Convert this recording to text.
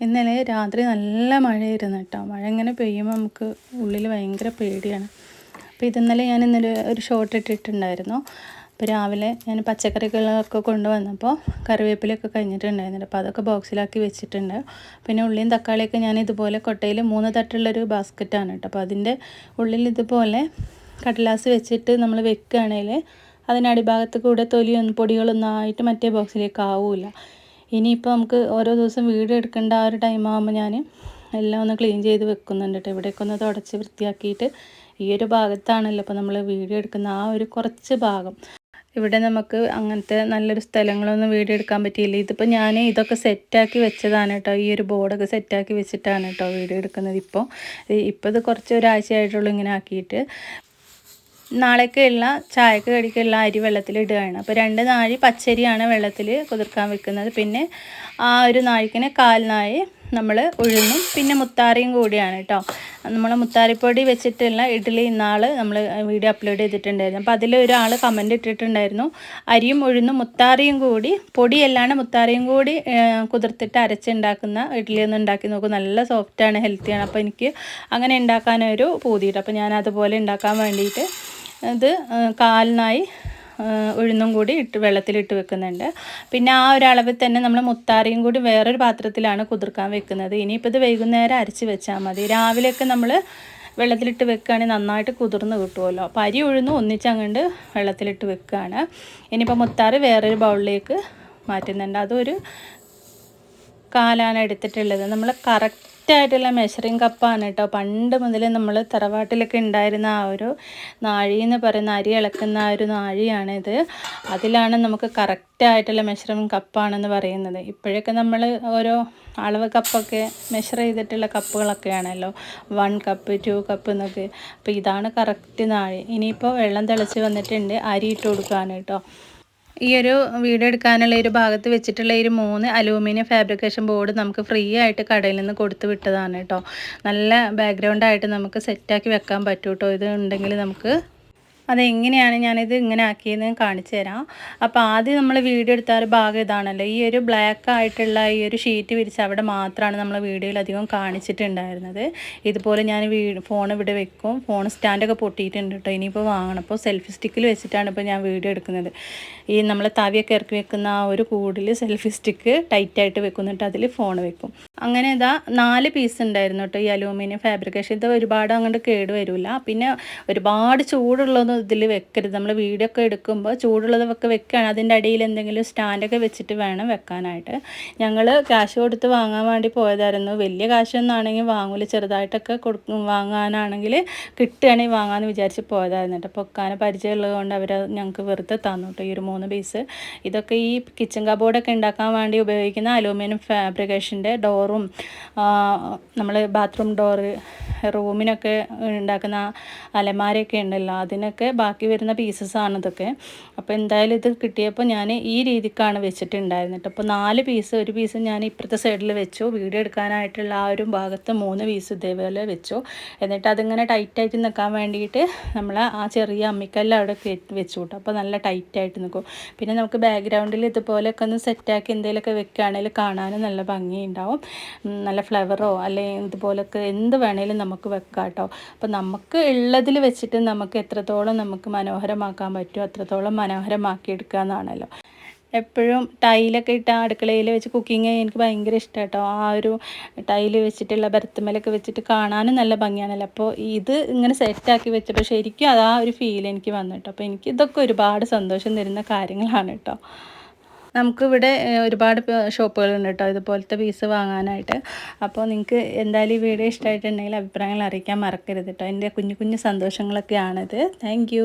ഇന്നലെ രാത്രി നല്ല മഴയായിരുന്നു കേട്ടോ. മഴ ഇങ്ങനെ പെയ്യുമ്പോൾ നമുക്ക് ഉള്ളിൽ ഭയങ്കര പേടിയാണ്. അപ്പോൾ ഇതിന്നലെ ഞാൻ ഇന്നലെ ഒരു ഷോർട്ട് ഇട്ടിട്ടുണ്ടായിരുന്നു. അപ്പോൾ രാവിലെ ഞാൻ പച്ചക്കറികളൊക്കെ കൊണ്ടുവന്നപ്പോൾ കറിവേപ്പിലൊക്കെ കഴിഞ്ഞിട്ടുണ്ടായിരുന്നില്ല. അപ്പോൾ അതൊക്കെ ബോക്സിലാക്കി വെച്ചിട്ടുണ്ട്. പിന്നെ ഉള്ളിയും തക്കാളിയൊക്കെ ഞാൻ ഇതുപോലെ കൊട്ടയിൽ മൂന്ന് തട്ടുള്ളൊരു ബാസ്ക്കറ്റാണ് കേട്ടോ. അപ്പോൾ അതിന്റെ ഉള്ളിൽ ഇതുപോലെ കടലാസ് വെച്ചിട്ട് നമ്മൾ വെക്കുകയാണെങ്കിൽ അതിനടിഭാഗത്ത് കൂടെ തൊലിയൊന്നും പൊടികളൊന്നും ആയിട്ട് മറ്റേ ബോക്സിലേക്ക് ആവില്ല ഇനിയിപ്പോൾ നമുക്ക് ഓരോ ദിവസം വീഡിയോ എടുക്കേണ്ട ആ ഒരു ടൈം ആകുമ്പോൾ ഞാൻ എല്ലാം ഒന്ന് ക്ലീൻ ചെയ്ത് വെക്കുന്നുണ്ട് കേട്ടോ ഇവിടെയൊക്കെ ഒന്ന് തുടച്ച് വൃത്തിയാക്കിയിട്ട് ഈ ഒരു ഭാഗത്താണല്ലോ ഇപ്പോൾ നമ്മൾ വീഡിയോ എടുക്കുന്ന ആ ഒരു കുറച്ച് ഭാഗം. ഇവിടെ നമുക്ക് അങ്ങനത്തെ നല്ലൊരു സ്ഥലങ്ങളൊന്നും വീഡിയോ എടുക്കാൻ പറ്റിയില്ല. ഇതിപ്പോൾ ഞാൻ ഇതൊക്കെ സെറ്റാക്കി വെച്ചതാണ് കേട്ടോ ഈ ഒരു ബോർഡൊക്കെ സെറ്റാക്കി വെച്ചിട്ടാണ് കേട്ടോ വീഡിയോ എടുക്കുന്നത് ഇപ്പോൾ ഇപ്പോൾ ഇത് കുറച്ച് ഒരാഴ്ചയായിട്ടുള്ളൂ ഇങ്ങനെ ആക്കിയിട്ട്. നാളേക്കുള്ള ചായക്ക് കടിക്കുള്ള അരി വെള്ളത്തിൽ ഇടുകയാണ്. അപ്പോൾ രണ്ട് നാഴി പച്ചരിയാണ് വെള്ളത്തിൽ കുതിർക്കാൻ വെക്കുന്നത്. പിന്നെ ആ ഒരു നാഴിക്കിന് കാൽനാഴി നമ്മൾ ഉഴുന്നും പിന്നെ മുത്താറിയും കൂടിയാണ് കേട്ടോ. നമ്മൾ മുത്താരിപ്പൊടി വെച്ചിട്ടുള്ള ഇഡ്ഡലി ഇന്നാൾ നമ്മൾ വീഡിയോ അപ്ലോഡ് ചെയ്തിട്ടുണ്ടായിരുന്നു. അപ്പോൾ അതിൽ ഒരാൾ കമന്റ് ഇട്ടിട്ടുണ്ടായിരുന്നു. അരിയും ഉഴുന്നും മുത്താറിയും കൂടി പൊടിയല്ലാണ്ട് മുത്താറിയും കൂടി കുതിർത്തിട്ട് അരച്ചുണ്ടാക്കുന്ന ഇഡ്ഡലി ഒന്ന് ഉണ്ടാക്കി നോക്കും. നല്ല സോഫ്റ്റാണ് ഹെൽത്തിയാണ് അപ്പോൾ എനിക്ക് അങ്ങനെ ഉണ്ടാക്കാനൊരു പൂതിയിട്ട് അപ്പോൾ ഞാൻ അതുപോലെ ഉണ്ടാക്കാൻ വേണ്ടിയിട്ട് ഇത് കാലിനായി ഉഴുന്നും കൂടി ഇട്ട് വെള്ളത്തിലിട്ട് വെക്കുന്നുണ്ട്. പിന്നെ ആ ഒരളവിൽ തന്നെ നമ്മൾ മുത്താറിയും കൂടി വേറൊരു പാത്രത്തിലാണ് കുതിർക്കാൻ വെക്കുന്നത്. ഇനിയിപ്പോൾ ഇത് വൈകുന്നേരം അരച്ച് വെച്ചാൽ മതി. രാവിലെയൊക്കെ നമ്മൾ വെള്ളത്തിലിട്ട് വെക്കുകയാണെങ്കിൽ നന്നായിട്ട് കുതിർന്ന് കിട്ടുമല്ലോ അപ്പോൾ അരി ഉഴുന്ന് ഒന്നിച്ചങ്ങണ്ട് വെള്ളത്തിലിട്ട് വെക്കുകയാണ്. ഇനിയിപ്പോൾ മുത്താറ് വേറൊരു ബൗളിലേക്ക് മാറ്റുന്നുണ്ട്. അതൊരു കാലാണ് എടുത്തിട്ടുള്ളത്. നമ്മൾ കറക്റ്റ് കറക്റ്റായിട്ടുള്ള മെഷറിങ് കപ്പാണ് കേട്ടോ. പണ്ട് മുതൽ നമ്മൾ തറവാട്ടിലൊക്കെ ഉണ്ടായിരുന്ന ആ ഒരു നാഴി എന്ന് പറയുന്ന അരി ഇളക്കുന്ന ആ ഒരു നാഴിയാണിത്. അതിലാണ് നമുക്ക് കറക്റ്റായിട്ടുള്ള മെഷറിങ് കപ്പാണെന്ന് പറയുന്നത്. ഇപ്പോഴൊക്കെ നമ്മൾ ഓരോ അളവ് കപ്പൊക്കെ മെഷർ ചെയ്തിട്ടുള്ള കപ്പുകളൊക്കെയാണല്ലോ വൺ കപ്പ് ടു കപ്പ് എന്നൊക്കെ. അപ്പോൾ ഇതാണ് കറക്റ്റ് നാഴി. ഇനിയിപ്പോൾ വെള്ളം തിളച്ച് വന്നിട്ടുണ്ട്. അരി ഇട്ട് കൊടുക്കുകയാണ് കേട്ടോ. ഈ ഒരു വീഡിയോ എടുക്കാനുള്ള ഒരു ഭാഗത്ത് വെച്ചിട്ടുള്ള ഒരു മൂന്ന് അലൂമിനിയം ഫാബ്രിക്കേഷൻ ബോർഡ് നമുക്ക് ഫ്രീ ആയിട്ട് കടയിൽ നിന്ന് കൊടുത്തു വിട്ടതാണ് കേട്ടോ. നല്ല ബാക്ക്ഗ്രൗണ്ടായിട്ട് നമുക്ക് സെറ്റാക്കി വെക്കാൻ പറ്റൂട്ടോ? ഇത് ഉണ്ടെങ്കിൽ നമുക്ക് അതെങ്ങനെയാണ് ഞാനിത് ഇങ്ങനെ ആക്കിയതെന്ന് കാണിച്ചു തരാം. അപ്പോൾ ആദ്യം നമ്മൾ വീഡിയോ എടുത്ത ഒരു ഭാഗം ഇതാണല്ലോ. ഈ ഒരു ബ്ലാക്ക് ആയിട്ടുള്ള ഈ ഒരു ഷീറ്റ് വിരിച്ച് അവിടെ മാത്രമാണ് നമ്മൾ വീഡിയോയിൽ അധികം കാണിച്ചിട്ടുണ്ടായിരുന്നത്. ഇതുപോലെ ഞാൻ ഫോൺ ഇവിടെ വെക്കും. ഫോൺ സ്റ്റാൻഡൊക്കെ പൊട്ടിയിട്ടുണ്ട് കേട്ടോ. ഇനിയിപ്പോൾ വാങ്ങണം. അപ്പോൾ സെൽഫി സ്റ്റിക്കിൽ വെച്ചിട്ടാണ് ഇപ്പോൾ ഞാൻ വീഡിയോ എടുക്കുന്നത്. ഈ നമ്മൾ തവിയൊക്കെ ഇറക്കി വെക്കുന്ന ആ ഒരു കൂടിൽ സെൽഫി സ്റ്റിക്ക് ടൈറ്റായിട്ട് വെക്കുന്നിട്ട് അതിൽ ഫോൺ വെക്കും. അങ്ങനെ ഇതാ നാല് പീസ് ഉണ്ടായിരുന്നു കേട്ടോ. ഈ അലൂമിനിയം ഫാബ്രിക്കേഷൻ ഇത് ഒരുപാട് അങ്ങോട്ട് കേട് വരില്ല പിന്നെ ഒരുപാട് ചൂടുള്ളത് ഇതിൽ വെക്കരുത്. നമ്മൾ വീഡിയോ ഒക്കെ എടുക്കുമ്പോൾ ചൂടുള്ളതൊക്കെ വെക്കുകയാണ് അതിന്റെ അടിയിൽ എന്തെങ്കിലും സ്റ്റാൻഡൊക്കെ വെച്ചിട്ട് വേണം വെക്കാനായിട്ട്. ഞങ്ങൾ ക്യാഷ് കൊടുത്ത് വാങ്ങാൻ വേണ്ടി പോയതായിരുന്നു. വലിയ കാശൊന്നും ആണെങ്കിൽ വാങ്ങൂല. ചെറുതായിട്ടൊക്കെ കൊടുക്കും വാങ്ങാനാണെങ്കിൽ കിട്ടുകയാണെങ്കിൽ വാങ്ങാമെന്ന് വിചാരിച്ച് പോയതായിരുന്നു കേട്ടോ. പൊക്കാനെ പരിചയമുള്ളത് കൊണ്ട് അവർ ഞങ്ങൾക്ക് വെറുതെ തന്നു കേട്ടോ ഈ ഒരു മൂന്ന് പീസ്. ഇതൊക്കെ ഈ കിച്ചൺ കബോർഡൊക്കെ ഉണ്ടാക്കാൻ വേണ്ടി ഉപയോഗിക്കുന്ന അലൂമിനിയം ഫാബ്രിക്കേഷന്റെ ഡോറും നമ്മൾ ബാത്റൂം ഡോറ് റൂമിനൊക്കെ ഉണ്ടാക്കുന്ന അലമാരയൊക്കെ ഉണ്ടല്ലോ അതിനൊക്കെ ബാക്കി വരുന്ന പീസസ്സാണ് ഇതൊക്കെ. അപ്പോൾ എന്തായാലും ഇത് കിട്ടിയപ്പോൾ ഞാൻ ഈ രീതിക്കാണ് വെച്ചിട്ടുണ്ടായിരുന്നത് അപ്പോൾ നാല് പീസ് ഒരു പീസ് ഞാൻ ഇപ്പുറത്തെ സൈഡിൽ വെച്ചു. വീഡിയോ എടുക്കാനായിട്ടുള്ള ആ ഒരു ഭാഗത്ത് മൂന്ന് പീസ് ഇതേപോലെ വെച്ചു. എന്നിട്ട് അതിങ്ങനെ ടൈറ്റായിട്ട് നിൽക്കാൻ വേണ്ടിയിട്ട് നമ്മൾ ആ ചെറിയ അമ്മിക്കല്ല അവിടെ വെച്ചു കൂട്ടും അപ്പോൾ നല്ല ടൈറ്റായിട്ട് നിൽക്കും പിന്നെ നമുക്ക് ബാക്ക്ഗ്രൗണ്ടിൽ ഇതുപോലെയൊക്കെ ഒന്ന് സെറ്റാക്കി എന്തെങ്കിലുമൊക്കെ വെക്കുകയാണെങ്കിൽ കാണാനും നല്ല ഭംഗിയുണ്ടാവും. നല്ല ഫ്ലവറോ അല്ലെങ്കിൽ ഇതുപോലൊക്കെ എന്ത് വേണേലും നമുക്ക് വെക്കാം കേട്ടോ അപ്പോൾ നമുക്ക് ഉള്ളതിൽ വെച്ചിട്ട് നമുക്ക് എത്രത്തോളം നമുക്ക് മനോഹരമാക്കാൻ പറ്റുമോ അത്രത്തോളം മനോഹരമാക്കിയെടുക്കുക എന്നാണല്ലോ എപ്പോഴും ടൈലൊക്കെ ഇട്ട അടുക്കളയിൽ വെച്ച് കുക്കിങ് എനിക്ക് ഭയങ്കര ഇഷ്ടം കേട്ടോ ആ ഒരു ടൈൽ വെച്ചിട്ടുള്ള ബർത്തുമലൊക്കെ വെച്ചിട്ട് കാണാനും നല്ല ഭംഗിയാണല്ലോ. അപ്പോൾ ഇത് ഇങ്ങനെ സെറ്റാക്കി വെച്ചപ്പോൾ ശരിക്കും അത് ആ ഒരു ഫീൽ എനിക്ക് വന്നു കേട്ടോ അപ്പോൾ എനിക്ക് ഇതൊക്കെ ഒരുപാട് സന്തോഷം തരുന്ന കാര്യങ്ങളാണ് കേട്ടോ. നമുക്കിവിടെ ഒരുപാട് ഷോപ്പുകളുണ്ട് കേട്ടോ ഇതുപോലത്തെ പീസ് വാങ്ങാനായിട്ട്. അപ്പോൾ നിങ്ങൾക്ക് എന്തായാലും ഈ വീഡിയോ ഇഷ്ടമായിട്ടുണ്ടെങ്കിൽ അഭിപ്രായങ്ങൾ അറിയിക്കാൻ മറക്കരുത് കേട്ടോ എന്റെ കുഞ്ഞു കുഞ്ഞു സന്തോഷങ്ങളൊക്കെയാണിത്. താങ്ക്